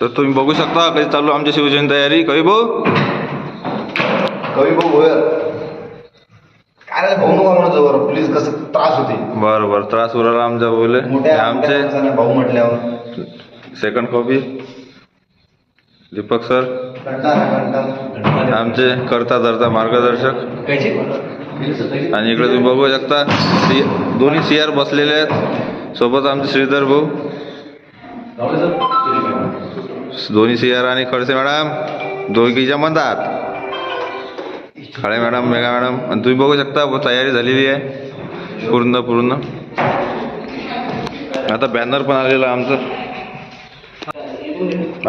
तर तुम्ही बघू शकता कधी चालू आमची शिवजयंती तयारी. कवी भाऊ? कवी भाऊ भोयर. काय रे भाऊ नका म्हणत जवळ प्लीज कसं त्रास होते. बरं बरं. त्रास उराला आमच्या बोले. मोठ्या आमचे? माणसाने भाऊ म्हटल्यावर. सेकंड कॉपी दीपक सर घंटा घंटा आमचे करता धरता मार्गदर्शक. आणि इकडे तुम्ही बघू शकता सी दोन्ही सी आर बसलेले आहेत. सोबत आमचे श्रीधर भाऊ. दोन्ही सी आणि खडसे मॅडम। दोघीच्या म्हणतात खळे मॅडम मेघा मॅडम। आणि तुम्ही बघू शकता तयारी झालेली आहे पूर्ण पूर्ण। आता बॅनर पण आलेलं आमचं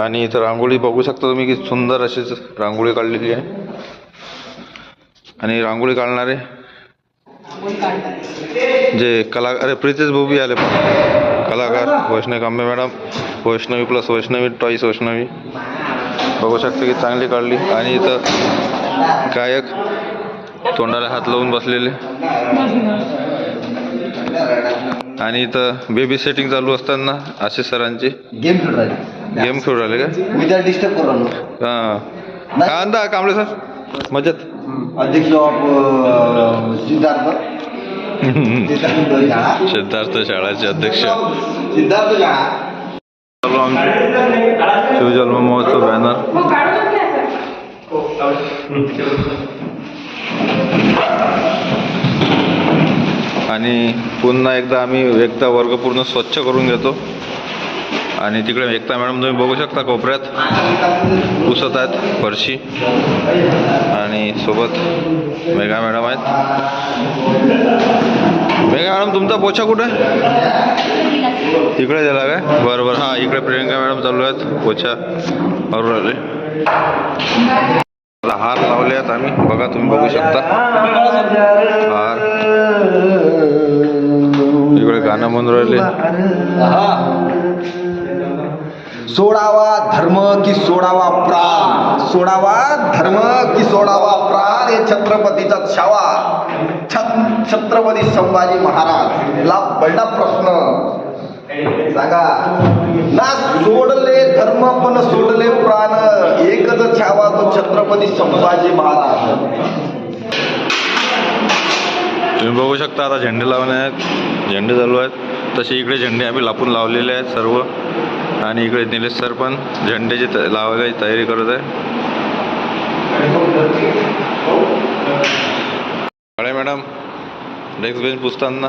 आणि इथं रांगोळी बघू शकता तुम्ही की सुंदर अशीच रांगोळी काढलेली आहे आणि रांगोळी काढणारे जे कला अरे प्रितेश भाऊ बी आले पण. कलाकार Vaishnavi Kambe madam Vaishnavi plus Vaishnavi toys Vaishnavi. बघू शकता की चांगली काढली. आणि इथं गायक तोंडाला हात लावून बसलेले. आणि इथं बेबी सेटिंग चालू असताना आशिष सरांची. गेम राहिले. गेम खेळू राहिले का? डिस्टर्ब करू राहिलो. हां. काय म्हणता कांबळे सर. मजेत. अध्यक्ष सिद्धार्थ. सिद्धार्थ शाळाचे अध्यक्ष. चालू आमचे शिवजन्म महोत्सव बॅनर आणि पुन्हा एकदा आम्ही एकदा वर्ग पूर्ण स्वच्छ करून घेतो. आणि तिकडे एकता मॅडम तुम्ही बघू शकता कोपऱ्यात. पुसत आहेत फरशी. आणि सोबत मेघा मॅडम आहेत. मेघा मॅडम तुमचा पोछा कुठे? आहे इकडे दिला काय? बरं बरं. हां इकडे प्रियंका मॅडम चालू आहेत. पोछा मारून राहिले हार लावले आहेत आम्ही. बघा तुम्ही बघू शकता. हार. इकडे गाणं म्हणून राहिले. सोडावा धर्म की सोडावा प्राण. सोडावा धर्म की सोडावा प्राण हे छत्रपतीचा छावा. छत्रपती संभाजी महाराज. ला पडला प्रश्न. सांगा ना सोडले धर्म पण सोडले प्राण. एकच छावा तो छत्रपती संभाजी महाराज. तुम्ही बघू शकता आता झेंडे लावणे आहेत झेंडे चालू आहेत. तसे इकडे झेंडे आम्ही लापून लावलेले आहेत सर्व. आणि इकडे निलेश सर पण झेंडेची त- लावायची तयारी करत आहे. काळे मॅडम डेस्क बेंच पुसताना.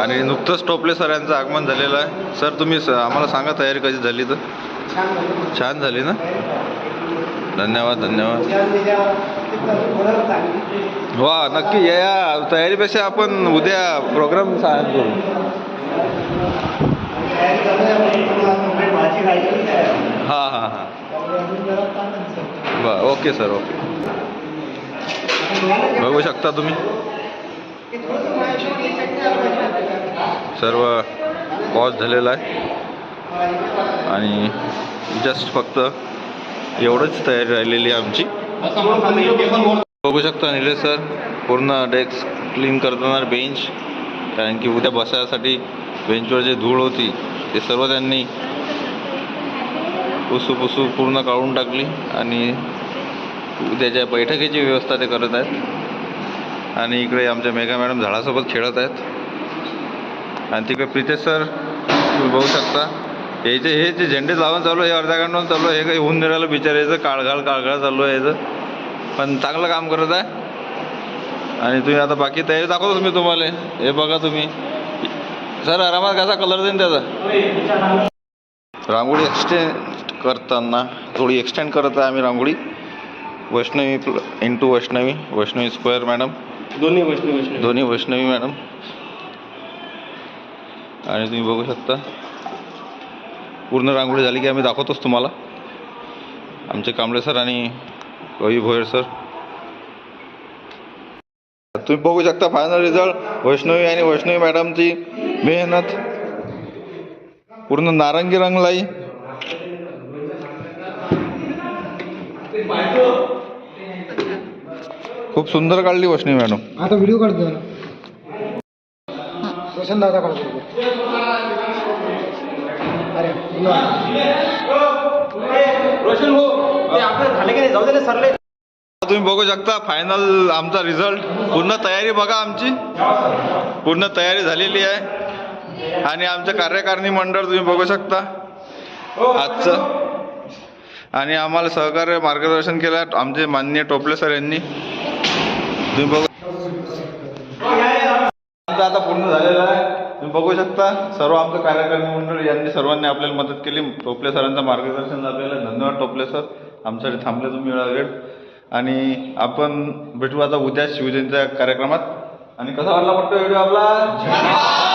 आणि नुकतंच टोपले सर यांचं आगमन झालेलं आहे. सर तुम्ही स- आम्हाला सांगा तयारी कशी झाली तर. छान झाली ना? धन्यवाद धन्यवाद. वा नक्की या तयारीपेक्षा आपण उद्या प्रोग्राम सायन करू. हां हां हां. बर ओके सर ओके. बघू शकता तुम्ही? सर्व पॉज झालेला आहे. आणि जस्ट फक्त एवढंच तयारी राहिलेली आहे आमची. बघू शकता निलेश सर पूर्ण डेस्क क्लीन करताना बेंच कारण की उद्या बसायसाठी बेंचवर जे धूळ होती ते सर्व त्यांनी पुसू पुसू पूर्ण काढून टाकली आणि उद्याच्या बैठकीची व्यवस्था ते करत आहेत. आणि इकडे आमच्या मेघा मॅडम झाडासोबत खेळत आहेत. आणि तिकडे प्रितेश सर तुम्ही बघू शकता. याचे हे जे झेंडे लावून चालू आहे हे अर्ध्या घंटा चालू आहे हे काही होऊन निघालं बिचारायचं काळघाळ काळघाळ चालू आहे याचं. पण चांगलं काम करत आहे. आणि तुम्ही आता बाकी तयारी दाखवतोच मी तुम्हाला. हे बघा तुम्ही. सर आरामात कसा कलर देईन त्याचा. रांगोळी एक्सटेंड करताना थोडी एक्सटेंड करत आहे आम्ही rangoli. Vaishnavi into Vaishnavi Vaishnavi square madam दोन्ही वैष्णव वैष्णव. दोन्ही वैष्णवी मॅडम आणि तुम्ही बघू शकता. पूर्ण रांगोळी झाली की आम्ही दाखवतोच तुम्हाला. आमचे कांबळे सर आणि कवी भोयर सर तुम्ही बघू शकता फायनल रिझल्ट वैष्णवी आणि वैष्णवी मॅडमची मेहनत. पूर्ण नारंगी रंगलाई. खूप सुंदर काढली वैष्णवी मॅडम. आता व्हिडिओ काढतो ना रोशन दादा काढतो. अरे रोशन हो ते आपलं झाले की नाही? जाऊ दे ना सरले. तुम्ही बघू शकता फायनल आमचा रिझल्ट पूर्ण तयारी बघा आमची. पूर्ण तयारी झालेली आहे. आणि आमचं कार्यकारिणी मंडळ तुम्ही बघू शकता. आजचं आणि आम्हाला सहकार्य मार्गदर्शन केलं. आमचे माननीय टोपले सर यांनी. तुम्ही बघू आमचं आता पूर्ण झालेलं आहे. तुम्ही बघू शकता सर्व आमचं कार्यकारिणी मंडळ यांनी सर्वांनी आपल्याला मदत केली. टोपले सरांचं मार्गदर्शन लाभलेलं धन्यवाद टोपले सर. आमच्यासाठी थांबले तुम्ही वेळा वेळ. आणि आपण भेटू आता उद्या शिवजयंतीच्या कार्यक्रमात. आणि कसा वाटला वाटतो व्हिडिओ आपला?